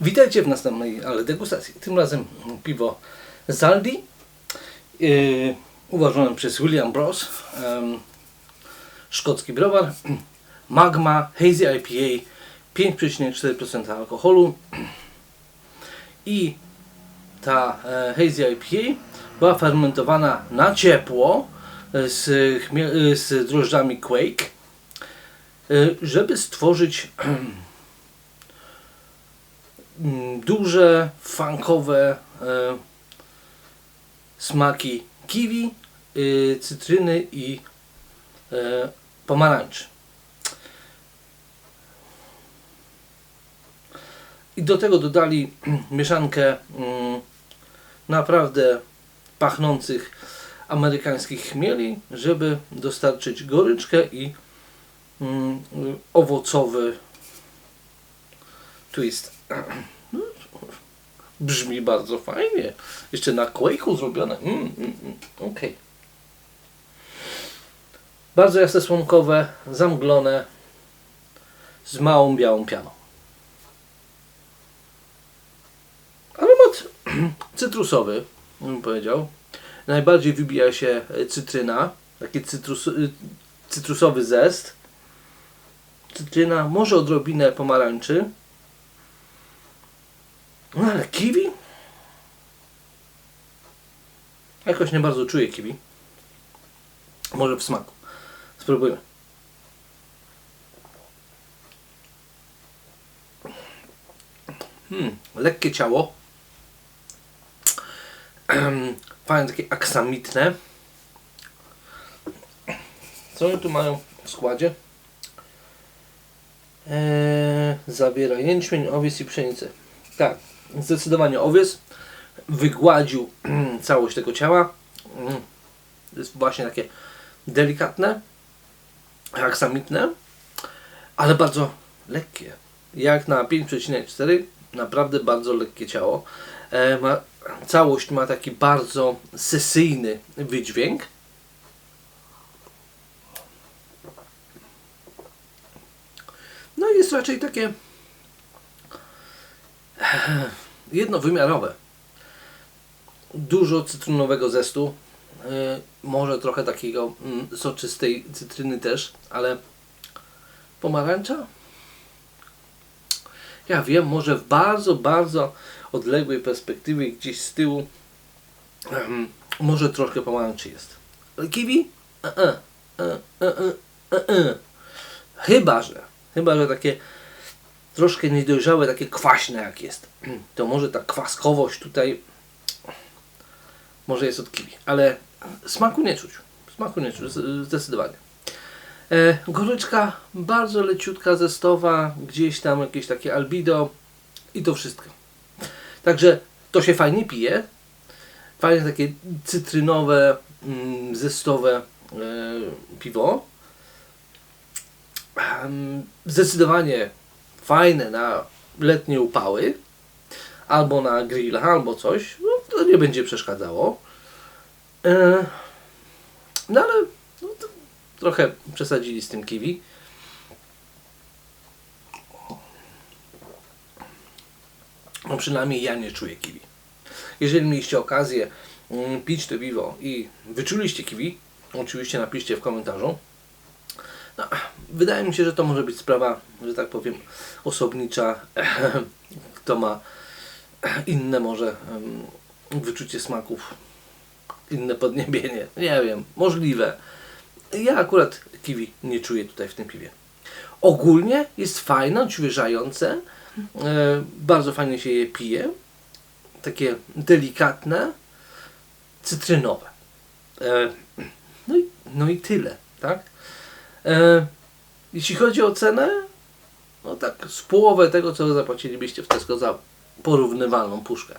Witajcie w następnej ale degustacji. Tym razem piwo Zaldi, yy, uważane przez William Bros. em, szkocki browar. Magma Hazy IPA 5,4% alkoholu. I ta e, Hazy IPA była fermentowana na ciepło z, z drożdżami Quake, e, żeby stworzyć duże, funkowe e, smaki kiwi, y, cytryny i e, pomarańczy. I do tego dodali mieszankę mm, naprawdę pachnących amerykańskich chmieli, żeby dostarczyć goryczkę i mm, owocowy twist. Brzmi bardzo fajnie. Jeszcze na Quake'u zrobione. Mm, mm, mm. Okej. Bardzo jasne słomkowe, zamglone, z małą białą pianą. Aromat cytrusowy, bym powiedział. Najbardziej wybija się cytryna, taki cytrus, y, cytrusowy zest. Cytryna, może odrobinę pomarańczy. No ale kiwi? Jakoś nie bardzo czuję kiwi. Może w smaku. Spróbujmy. Hmm, lekkie ciało. Fajne, takie aksamitne. Co oni tu mają w składzie? Eee, zawiera jęczmień, owiec i pszenicę. Tak, zdecydowanie owiec wygładził całość tego ciała. Mm, Jest właśnie takie delikatne, aksamitne, ale bardzo lekkie. Jak na 5,4 naprawdę bardzo lekkie ciało. E, ma, całość ma taki bardzo sesyjny wydźwięk. No i jest raczej takie jednowymiarowe. Dużo cytrynowego zestu, yy, może trochę takiego mm, soczystej cytryny też, ale pomarańcza? Ja wiem, może w bardzo, bardzo odległej perspektywie gdzieś z tyłu em, może troszkę pomarańczy jest. Kiwi? E, e, e, e, e, e. Chyba, że chyba, że takie troszkę niedojrzałe, takie kwaśne jak jest, to może ta kwaskowość tutaj może jest od kiwi, ale smaku nie czuć. Smaku nie czuć, zdecydowanie. E, goryczka bardzo leciutka, zestowa, gdzieś tam jakieś takie albido i to wszystko. Także to się fajnie pije. Fajne takie cytrynowe, mm, zestowe e, piwo. Em, Zdecydowanie fajne na letnie upały, albo na grilla, albo coś, no, to nie będzie przeszkadzało. E, no ale no, trochę przesadzili z tym kiwi. No przynajmniej ja nie czuję kiwi. Jeżeli mieliście okazję mm, pić to piwo i wyczuliście kiwi, oczywiście napiszcie w komentarzu. Wydaje mi się, że to może być sprawa, że tak powiem, osobnicza. Kto ma inne może wyczucie smaków, inne podniebienie. Nie wiem, możliwe. Ja akurat kiwi nie czuję tutaj w tym piwie. Ogólnie jest fajne, odświeżające. E, bardzo fajnie się je pije. Takie delikatne, cytrynowe. E, no, i, no i tyle, tak? Jeśli chodzi o cenę, no tak z połowę tego, co zapłacilibyście w Tesco za porównywalną puszkę.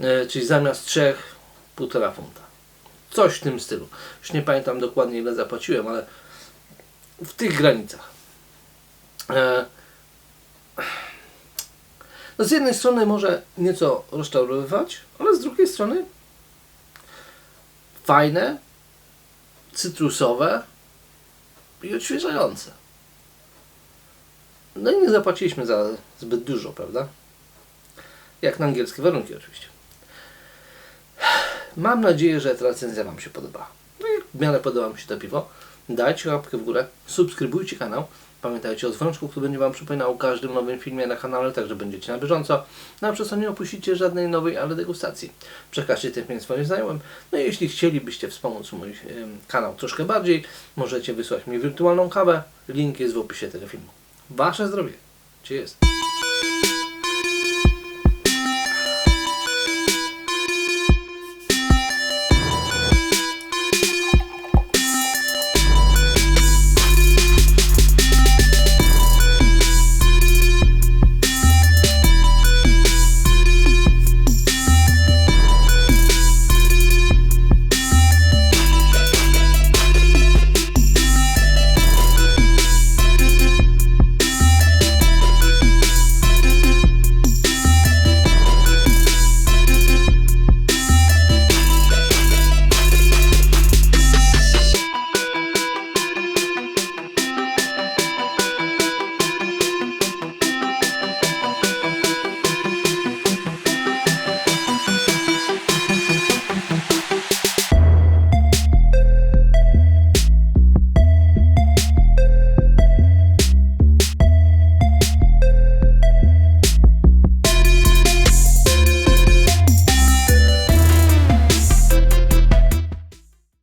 E, czyli zamiast trzech, półtora funta. Coś w tym stylu. Już nie pamiętam dokładnie ile zapłaciłem, ale w tych granicach. E, no z jednej strony może nieco rozczarowywać, ale z drugiej strony fajne, cytrusowe i odświeżające. No i nie zapłaciliśmy za zbyt dużo, prawda? Jak na angielskie warunki oczywiście. Mam nadzieję, że ta recenzja Wam się podoba. No i w miarę podoba mi się to piwo. Dajcie łapkę w górę, subskrybujcie kanał. Pamiętajcie o dzwoneczku, który będzie Wam przypominał o każdym nowym filmie na kanale, także będziecie na bieżąco. No a przez to nie opuścicie żadnej nowej, ale degustacji. Przekażcie ten film swoim znajomym. No i jeśli chcielibyście wspomóc mój kanał troszkę bardziej, możecie wysłać mi wirtualną kawę. Link jest w opisie tego filmu. Wasze zdrowie. Jest?